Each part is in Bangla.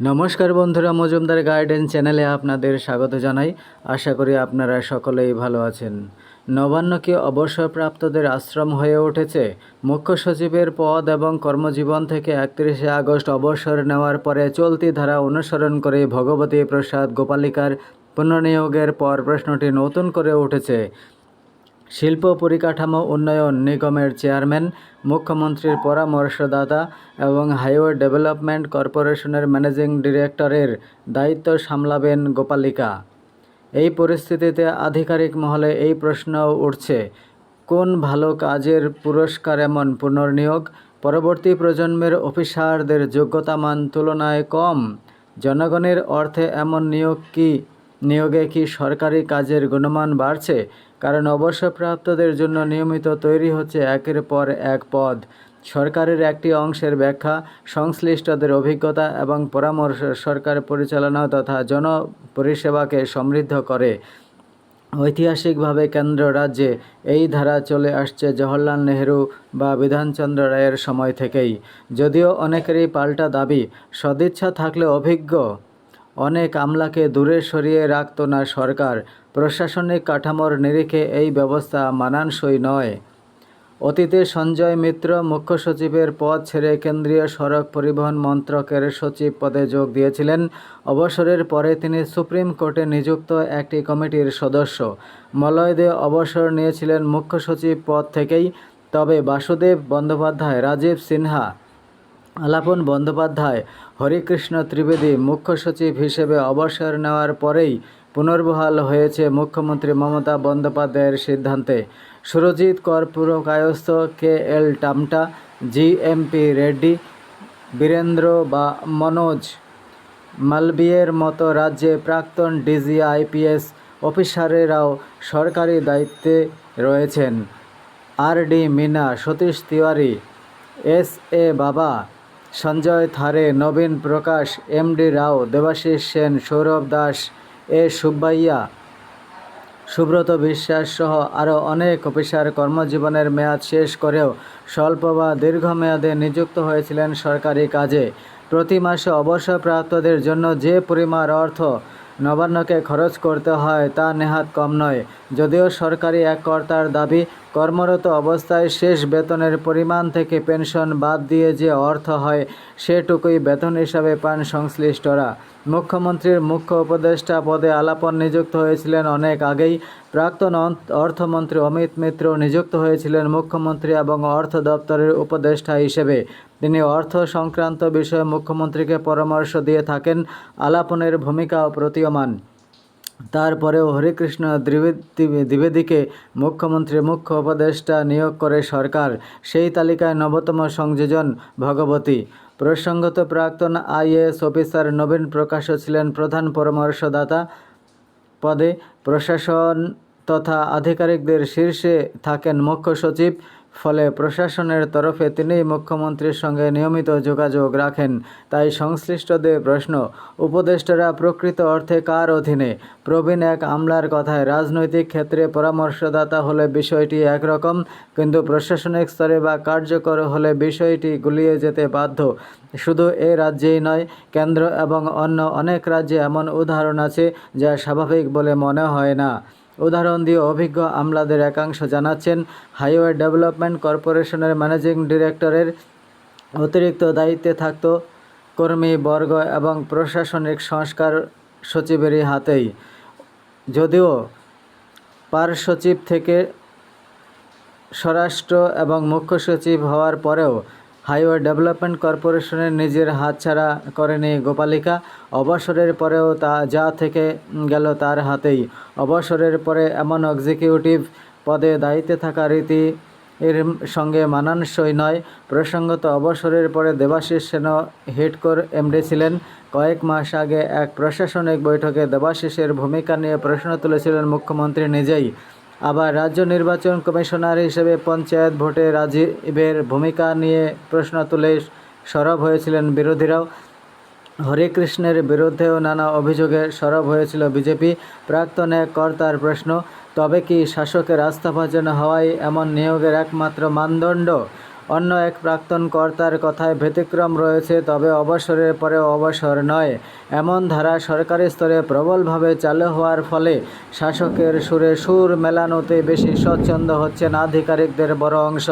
নমস্কার বন্ধুরা, মজুমদার গার্ডেন চ্যানেলে আপনাদের স্বাগত জানাই। আশা করি আপনারা সকলেই ভালো আছেন। নবান্ন কি অবসরপ্রাপ্তদের আশ্রম হয়ে উঠেছে। মুখ্য সচিবের পদ এবং কর্মজীবন থেকে একত্রিশে আগস্ট অবসর নেওয়ার পরে চলতি ধারা অনুসরণ করে ভগবতী প্রসাদ গোপালিকার পুনর্নিয়োগের পর প্রশ্নটি নতুন করে উঠেছে। শিল্প পরিকাঠামো উন্নয়ন নিগমের চেয়ারম্যান, মুখ্যমন্ত্রীর পরামর্শদাতা এবং হাইওয়ে ডেভেলপমেন্ট কর্পোরেশনের ম্যানেজিং ডিরেক্টরের দায়িত্ব সামলাবেন গোপালিকা। এই পরিস্থিতিতে আধিকারিক মহলে এই প্রশ্ন উঠছে, কোন ভালো কাজের পুরস্কার এমন পুনর্নিয়োগ? পরবর্তী প্রজন্মের অফিসারদের যোগ্যতা মান তুলনায় কম। জনগণের অর্থে এমন নিয়োগ কি, নিয়োগে কি সরকারি কাজের গুণমান বাড়ছে? কারণ অবসরপ্রাপ্তদের জন্য নিয়মিত তৈরি হচ্ছে একের পর এক পদ। সরকারের একটি অংশের ব্যাখ্যা, সংশ্লিষ্টদের অভিজ্ঞতা এবং পরামর্শ সরকার পরিচালনা তথা জনপরিষেবাকে সমৃদ্ধ করে। ঐতিহাসিকভাবে কেন্দ্র রাজ্যে এই ধারা চলে আসছে জওহরলাল নেহেরু বা বিধানচন্দ্র রায়ের সময় থেকেই। যদিও অনেকেরই পাল্টা দাবি, সদিচ্ছা থাকলে অভিজ্ঞ অনেক আমলাকে দূরে সরিয়ে রাখত না সরকার। প্রশাসনিক কাঠামোর নিরিখে এই ব্যবস্থা মানানসই নয়। অতীতে সঞ্জয় মিত্র মুখ্য সচিবের পদ ছেড়ে কেন্দ্রীয় সড়ক পরিবহন মন্ত্রকের সচিব পদে যোগ দিয়েছিলেন। অবসরের পরে তিনি সুপ্রিম কোর্টে নিযুক্ত একটি কমিটির সদস্য। মলয় দে অবসর নিয়েছিলেন মুখ্য সচিব পদ থেকেই। তবে বাসুদেব বন্দ্যোপাধ্যায়, রাজীব সিনহা আলাপন বন্দ্যোপাধ্যায়, হরিকৃষ্ণ ত্রিবেদী মুখ্য সচিব হিসেবে অবসর নেওয়ার পরেই পুনর্বহাল হয়েছে মুখ্যমন্ত্রী মমতা বন্দ্যোপাধ্যায়ের সিদ্ধান্তে। Surajit Kar Purkayastha K L Tamta GMP Reddy, Birendra বা মনোজ মালবিয়ের মতো রাজ্যে প্রাক্তন ডিজি আইপিএস অফিসারেরাও সরকারি দায়িত্বে রয়েছেন। R D Meena, Satish Tiwari, S A Baba Sanjay Thare, Nabin Prakash M D Rao, Debashis Sen, Sourav Das, A Subbaiah, Subrata Biswas সহ আরও অনেক অফিসার কর্মজীবনের মেয়াদ শেষ করেও স্বল্প বা দীর্ঘমেয়াদে নিযুক্ত হয়েছিলেন সরকারি কাজে। প্রতি মাসে অবসরপ্রাপ্তদের জন্য যে পরিমাণ অর্থ নবান্নকে খরচ করতে হয় তা নেহাত কম নয়। যদিও সরকারি এক কর্তার দাবি কর্মরত অবস্থায় শেষ বেতনের পরিমাণ থেকে পেনশন বাদ দিয়ে যে অর্থ হয়, সেটুকুই বেতন হিসাবে পান সংশ্লিষ্টরা। মুখ্যমন্ত্রীর মুখ্য উপদেষ্টা পদে আলাপন নিযুক্ত হয়েছিলেন অনেক আগেই। প্রাক্তন অর্থমন্ত্রী অমিত মিত্র নিযুক্ত হয়েছিলেন মুখ্যমন্ত্রী এবং অর্থ দপ্তরের উপদেষ্টা হিসেবে। তিনি অর্থ সংক্রান্ত বিষয়ে মুখ্যমন্ত্রীকে পরামর্শ দিয়ে থাকেন। আলাপনের ভূমিকাও প্রতীয়মান। তারপরেও হরিকৃষ্ণ দ্বিবেদী দ্বিবেদীকে মুখ্যমন্ত্রী, মুখ্য উপদেষ্টা নিয়োগ করে সরকার। সেই তালিকায় নবতম সংযোজন ভগবতী। প্রসঙ্গত প্রাক্তন আইএএস অফিসার নবীন প্রকাশও ছিলেন প্রধান পরামর্শদাতা পদে। প্রশাসন তথা আধিকারিকদের শীর্ষে থাকেন মুখ্য সচিব ফলে প্রশাসনের তরফে তিনিই মুখ্যমন্ত্রীর সঙ্গে নিয়মিত যোগাযোগ রাখেন। তাই সংশ্লিষ্টদের প্রশ্ন, উপদেষ্টারা প্রকৃত অর্থে কার অধীনে? প্রবীণ এক আমলার কথায়, রাজনৈতিক ক্ষেত্রে পরামর্শদাতা হলে বিষয়টি একরকম, কিন্তু প্রশাসনিক স্তরে বা কার্যকর হলে বিষয়টি গুলিয়ে যেতে বাধ্য। শুধু এ রাজ্যেই নয়, কেন্দ্র এবং অন্য অনেক রাজ্যে এমন উদাহরণ আছে যা স্বাভাবিক বলে মনে হয় না। উদাহরণ দিয়ে অভিজ্ঞ আমলাদের একাংশ জানাচ্ছেন, হাইওয়ে ডেভেলপমেন্ট কর্পোরেশনের ম্যানেজিং ডিরেক্টরের অতিরিক্ত দায়িত্বে থাকত কর্মী বর্গ এবং প্রশাসনিক সংস্কার সচিবেরই হাতেই। যদিও পার সচিব থেকে স্বরাষ্ট্র এবং মুখ্য সচিব হওয়ার পরেও হাইওয়ে ডেভেলপমেন্ট কর্পোরেশনের নিজের হাতছাড়া করেনি গোপালিকা। অবসরের পরেও তা যা থেকে গেল তার হাতেই। অবসরের পরে এমন এক্সিকিউটিভ পদে দায়িত্বে থাকা রীতি এর সঙ্গে মানানসই নয়। প্রসঙ্গত, অবসরের পরে দেবাশিস সেনও হিটকোর এমডি ছিলেন। কয়েক মাস আগে এক প্রশাসনিক বৈঠকে দেবাশিসের ভূমিকা নিয়ে প্রশ্ন তুলেছিলেন মুখ্যমন্ত্রী নিজেই। আবার রাজ্য নির্বাচন কমিশনার হিসেবে পঞ্চায়েত ভোটে রাজীবের ভূমিকা নিয়ে প্রশ্ন তুলে সরব হয়েছিলেন বিরোধীরাও। হরেকৃষ্ণের বিরুদ্ধেও নানা অভিযোগে সরব হয়েছিল বিজেপি। প্রাক্তন এক কর্তার প্রশ্ন, তবে কি শাসকের আস্থাভাজন হওয়াই এমন নিয়োগের একমাত্র মানদণ্ড? অন্য এক প্রাক্তন কর্তার কথায় ব্যতিক্রম রয়েছে, তবে অবসরের পরে অবসর নয়। এমন ধারা সরকারি স্তরে প্রবলভাবে চালু হওয়ার ফলে শাসকের সুরে সুর মেলানোতে বেশি স্বচ্ছন্দ হচ্ছেন আধিকারিকদের বড় অংশ।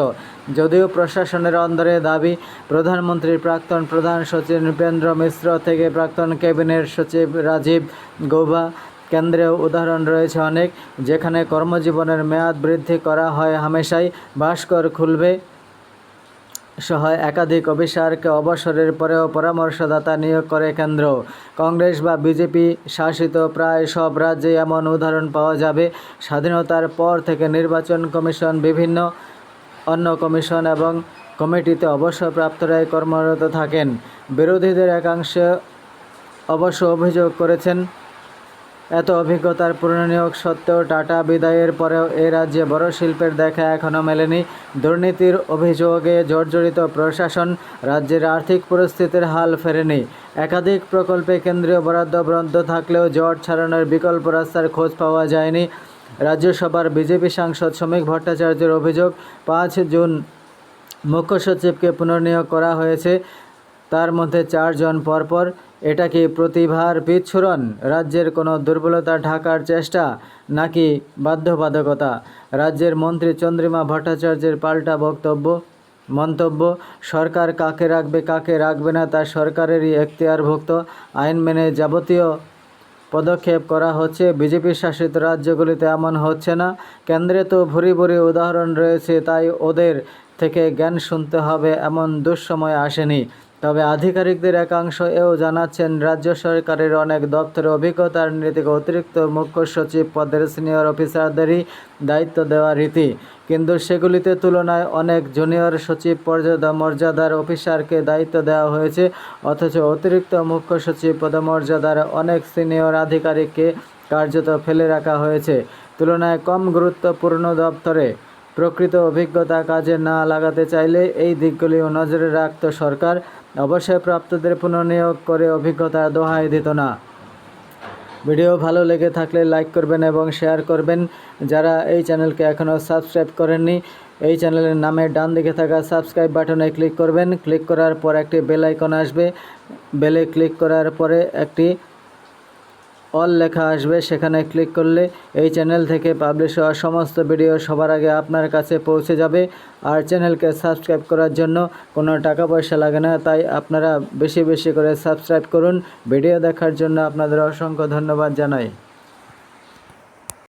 যদিও প্রশাসনের অন্দরে দাবি, প্রধানমন্ত্রীর প্রাক্তন প্রধান সচিব নৃপেন্দ্র মিশ্র থেকে প্রাক্তন ক্যাবিনেট সচিব রাজীব গৌবা কেন্দ্রেও উদাহরণ রয়েছে অনেক, যেখানে কর্মজীবনের মেয়াদ বৃদ্ধি করা হয় হামেশাই। ভাস্কর খুলবে সহ একাধিক অফিসারকে অবসরের পরেও পরামর্শদাতা নিয়োগ করে কেন্দ্র। কংগ্রেস বা বিজেপি শাসিত প্রায় সব রাজ্যে এমন উদাহরণ পাওয়া যাবে। স্বাধীনতার পর থেকে নির্বাচন কমিশন বিভিন্ন, অন্য কমিশন এবং কমিটিতে অবসরপ্রাপ্তরাই কর্মরত থাকেন। বিরোধীদের একাংশে অবশ্য অভিযোগ করেছেন এত অভিজ্ঞতার পুনর্নিয়োগ সত্ত্বেও টাটা বিদায়ের পরেও এ রাজ্যে বড় শিল্পের দেখা এখনও মেলেনি। দুর্নীতির অভিযোগে জর্জরিত প্রশাসন, রাজ্যের আর্থিক পরিস্থিতির হাল ফেরেনি। একাধিক প্রকল্পে কেন্দ্রীয় বরাদ্দ বরাদ্দ থাকলেও জট ছাড়ানোর বিকল্প রাস্তার খোঁজ পাওয়া যায়নি। রাজ্যসভার বিজেপি সাংসদ শ্রমিক ভট্টাচার্যের অভিযোগ, পাঁচ জুন মুখ্য সচিবকে পুনর্নিয়োগ করা হয়েছে। তার মধ্যে চারজন পরপর এটা কি প্রতিভার বিচ্ছুরণ? রাজ্যের কোনো দুর্বলতা ঢাকার চেষ্টা নাকি বাধ্যবাধকতা? রাজ্যের মন্ত্রী চন্দ্রিমা ভট্টাচার্যের পাল্টা বক্তব্য? মন্তব্য, সরকার কাকে রাখবে কাকে রাখবে না তা সরকারেরই এখতিয়ারভুক্ত। আইন মেনে যাবতীয় পদক্ষেপ করা হচ্ছে। বিজেপি শাসিত রাজ্যগুলিতে এমন হচ্ছে না। কেন্দ্রে তো ভুরি ভুরি উদাহরণ রয়েছে, তাই ওদের থেকে জ্ঞান শুনতে হবে, এমন দুঃসময় আসেনি। তবে আধিকারিকদের একাংশ এও জানাচ্ছেন, রাজ্য সরকারের অনেক দপ্তরে অভিজ্ঞতার নীতিকে অতিরিক্ত মুখ্য সচিব পদের সিনিয়র অফিসারদেরই দায়িত্ব দেওয়া রীতি। কিন্তু সেগুলিতে তুলনায় অনেক জুনিয়র সচিব পর্যাদা মর্যাদার অফিসারকে দায়িত্ব দেওয়া হয়েছে, অথচ অতিরিক্ত মুখ্য সচিব পদমর্যাদার অনেক সিনিয়র আধিকারিককে কার্যত ফেলে রাখা হয়েছে। তুলনায় কম গুরুত্বপূর্ণ দপ্তরে প্রকৃত অভিজ্ঞতা কাজে না লাগাতে চাইলে এই দিকগুলিও নজরে রাখত সরকার। অবশ্যই অবসরপ্রাপ্তদের পুনর্নিয়োগ করে অভিজ্ঞতার দোহাই দিত না। ভিডিও ভালো লেগে থাকলে লাইক করবেন এবং শেয়ার করবেন। যারা এই চ্যানেলকে এখনও সাবস্ক্রাইব করেননি, এই চ্যানেলের নামে ডান দিকে থাকা সাবস্ক্রাইব বাটনে ক্লিক করবেন। ক্লিক করার পর একটি বেল আইকন আসবে। বেলে ক্লিক করার পরে একটি অল লেখা আসবে, সেখানে ক্লিক করলে এই চ্যানেল থেকে পাবলিশ হওয়া সমস্ত ভিডিও সবার আগে আপনার কাছে পৌঁছে যাবে। আর চ্যানেলকে সাবস্ক্রাইব করার জন্য কোনো টাকা পয়সা লাগে না, তাই আপনারা বেশি বেশি করে সাবস্ক্রাইব করুন। ভিডিও দেখার জন্য আপনাদের অসংখ্য ধন্যবাদ জানাই।